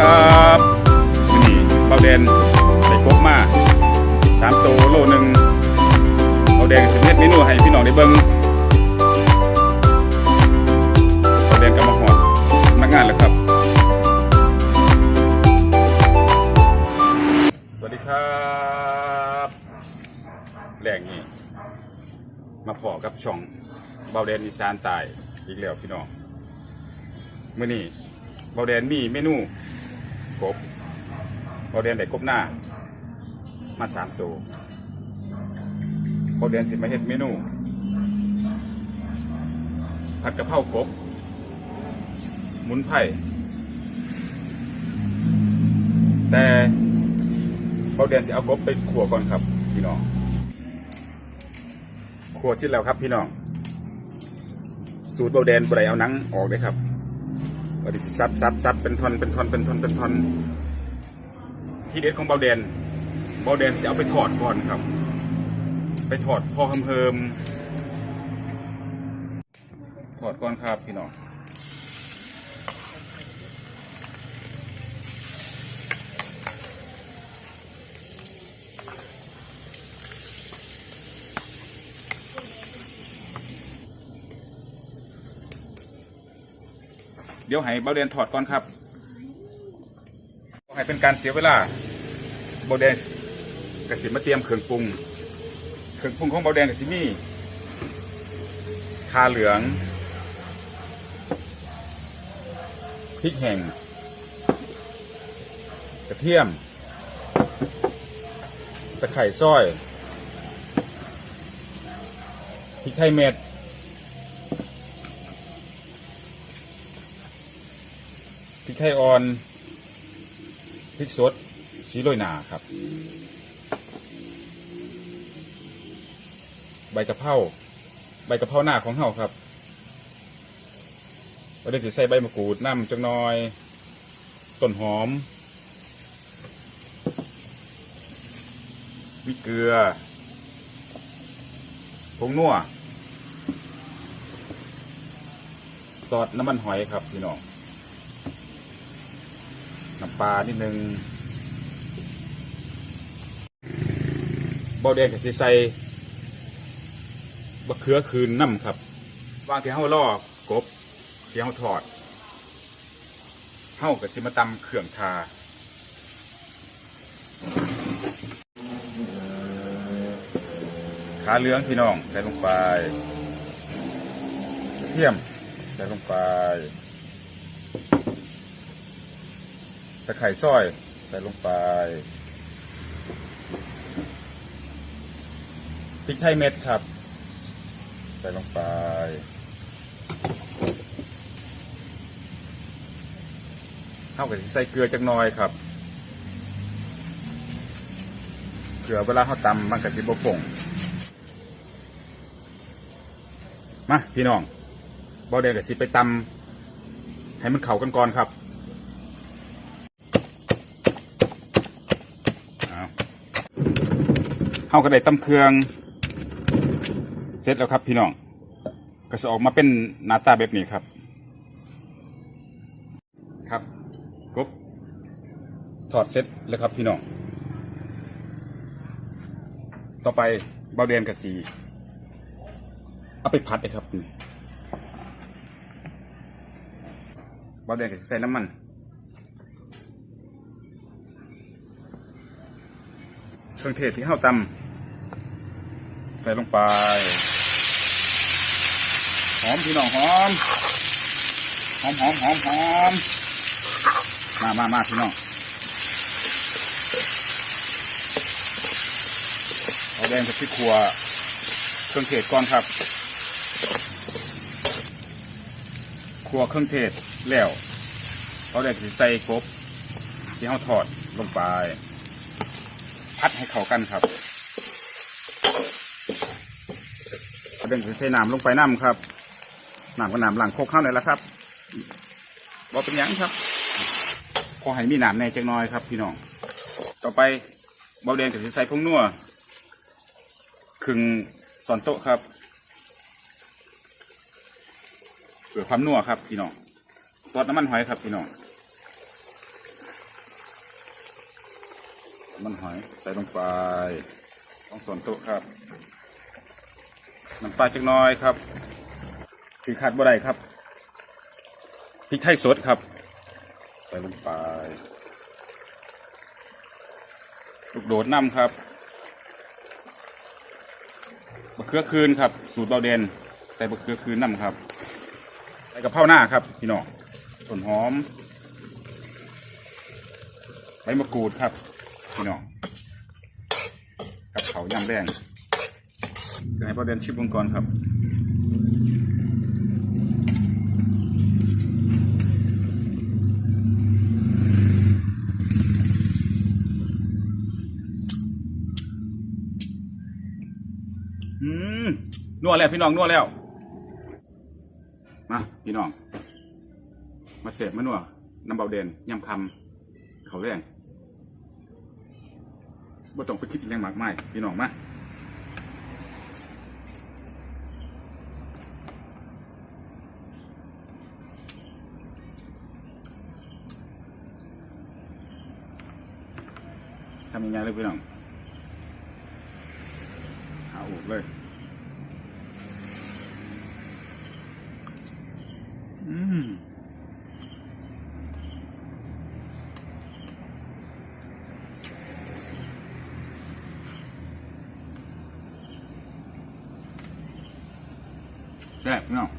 ครับวันนี้เบาแดนได้กบมาสามตัวโลหนึ่งเบาแดงสิบเม็ดเมนูให้พี่น้องได้เบิ่งเบาแดงกำลังหอดนักงานแล้วครับ สวัสดีครับแหล่งนี้มาพอกับช่องเบาแดนอีสานตายอีกแล้วพี่น้องมื้อนี้เบาแดนมีเมนู กบเบาแดนได้กบหน้า มาสามตัวเบาแดนสิมาเฮ็ดเมนูผัดกะเพรากบหมุนไผ่แต่เบาแดนสิเอากบไปขัวก่อนครับพี่น้องขัวสร็จแล้วครับพี่น้องสูตรเบาแดนบไรเอาหนังออกเลยครับ ก็ดิซับซับซับเป็นทอนเป็นทอนเป็นทอนเป็นทอนที่เด็ดของเบาแดนเบาแดนจะเอาไปถอดก่อนครับ ไปถอดพอเพิ่มๆถอดก่อนครับพี่น้อง เดี๋ยวให้เบาแดนถอดก่อนครับให้เป็นการเสียเวลาเบาแดนกระสิมาเตรียมเครื่องปรุงเครื่องปรุงของเบาแดงกับซิมีคาเหลืองพริกแห้งกระเทียม ตะไคร่ซ้อยพริกไทยเม็ด พริก ไทยอ่อนพริกสดสีโรยหนาครับ ใบกะเพราใบกะเพราหน้าของเฮาครับเราได้สิใส่ใบมะกรูดน้ำจังน้อยต้นหอมมีเกลือผงนัวซอสน้ำมันหอยครับพี่น้อง ปลานิดนึงเบาแดงกับสิใสบะเขือคืนน้ำครับวางที่เฮาล่อกบที่เฮาทอดเฮากับสิมาตำเครื่องทาขาเหลืองพี่น้องใส่ลงไปเทียมใส่ลงไปตะไคร่ซอย ใส่ลงไปพริกไทยเม็ดครับ ใส่ลงไป เข้ากับใส่เกลือจักหน่อยครับเกลือเวลาเขาตำมันกับสิบฟงมาพี่น้องบอเดนกับสิไปตำให้มันเข้ากันก่อนครับเอา เข้ากันได้ตำเครื่อง เสร็จแล้วครับพี่น้อง ก็จะออกมาเป็นหน้าตาแบบนี้ครับ ครับกบถอดเสร็จแล้วครับพี่น้อง ต่อไปเบาเดนกับสีเอาไปพัดเลยครับเบาเดนกับใส่น้ำมัน เครื่องเทศที่เข้าตำใส่ลงไป หอมพี่น้องหอม หอมหอมหอมหอมมามามาพี่น้องเอาแดงกับพริกขัวเครื่องเทศก่อนครับขัวเครื่องเทศแล้วเอาแดงสิใส่กบที่เขาถอดลงไป พัดให้เข้ากันครับเอาแดงสิใส่น้ำลงไปน้ำครับน้ำกับน้ำหลังโคกเข้าเลยละครับบอเป็นยังครับขอให้มีน้ำในจังน้อยครับ พี่น้อง ต่อไปเบาแดงกับใส่พงนัวครึ่งสอนโต๊ะครับเพื่อความนัวครับพี่น้องซอสน้ำมันหอยครับพี่น้อง มันหอยใส่ลงไปต้องส่วนโต๊ะครับน้ำปลาจักน้อยครับคือขาดบ่ได้ครับพริกไทยสดครับ ใส่ลงไปลูกโดดน้ำครับบะเขือคืนครับ สูตรเบาเด่นใส่บะเขือคืนน้ำครับ ใส่กะเพราหน้าครับพี่น้องต้นหอมใบมะกรูดครับ พี่น้อง กับเขายำแดงเดี๋ยวให้เบาเดนชิมลงก่อนครับอืมนวดแล้วพี่น้องนวดแล้ว มาพี่น้อง มาเสพมานัวน้ำเบาเดนยำคำเขาแรง บ่ต้องไปคิดอหยังมากมายพี่น้องมาทำยังไงเลยพี่น้องเอาออกเลย อืมแซ่บเนาะ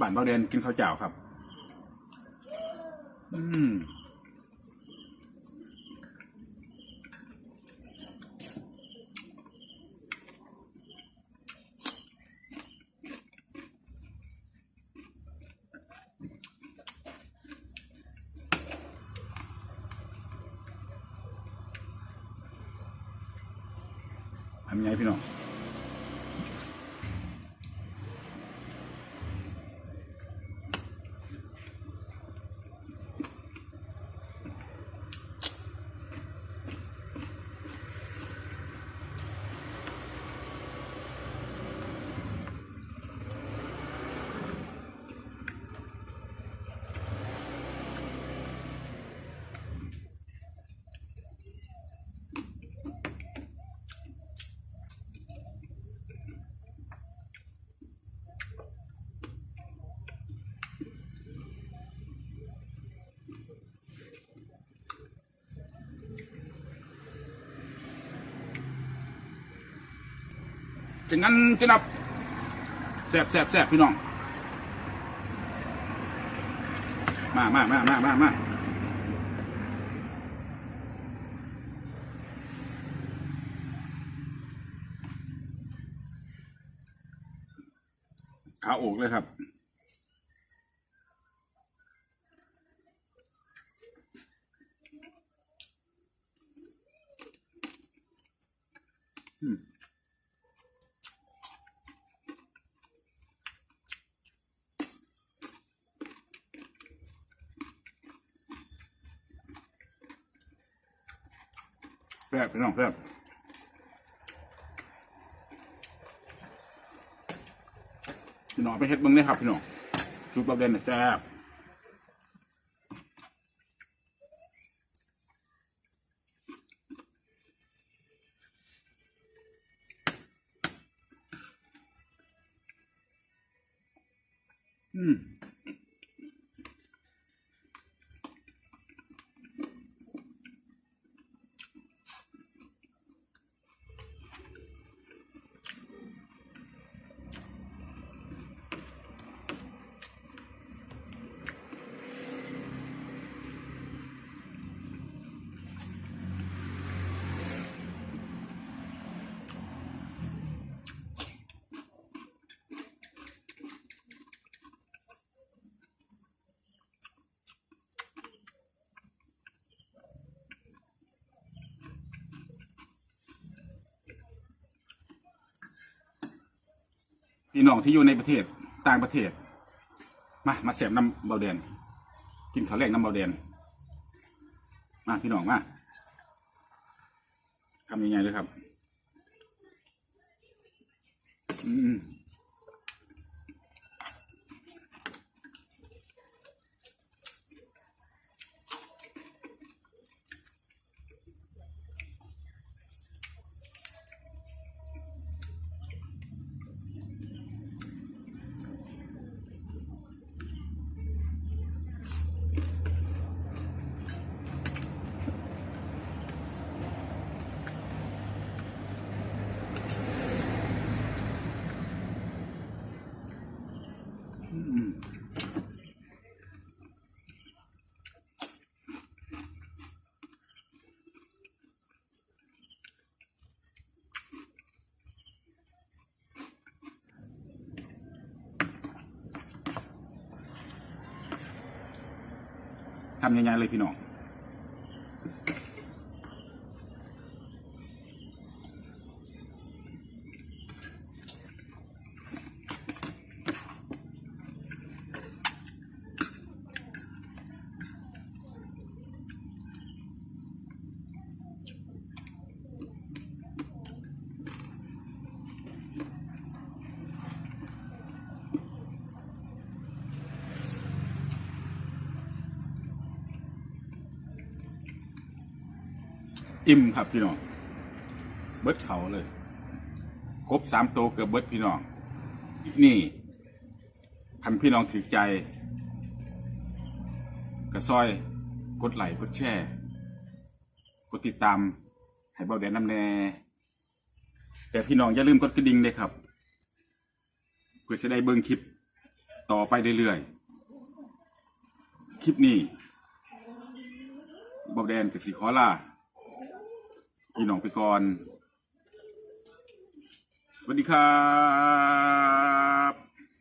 บ้านเบาเดนกินข้าวเจ้าครับ อืม ทำยังไงพี่น้อง จะงั้นจะนับแสบแสบแสบพี่น้อง มามามามามามาขาอกเลยครับ แซ่บพี่น้องแซ่บพี่น้องไปเฮ็ดเบิ่งเลยครับ พี่น้องจุดประเด็นแซ่บอืม พี่น้องที่อยู่ในประเทศต่างประเทศ มามาเสียบน้ำเบาเดนกินข้าวแรกน้ำเบาเดนมาพี่น้องมาทำยังไงเลยครับ อืม ทำยังไงเลยพี่น้อง อิ่มครับพี่น้อง เบิดเขาเลย ครบสามโตวเกือบเบิดพี่น้อง นี่คันพี่น้องถือใจ กระซอย กดไลค์กดแชร์ กดติดตาม ให้เบาแดนน้ำแน่ แต่พี่น้องอย่าลืมกดกระดิ่งเลยครับ เพื่อจะได้เบิ่งคลิปต่อไปเรื่อยๆ คลิปนี้เบาแดนกับสีขอลา พี่น้องไปก่อน สวัสดีครับ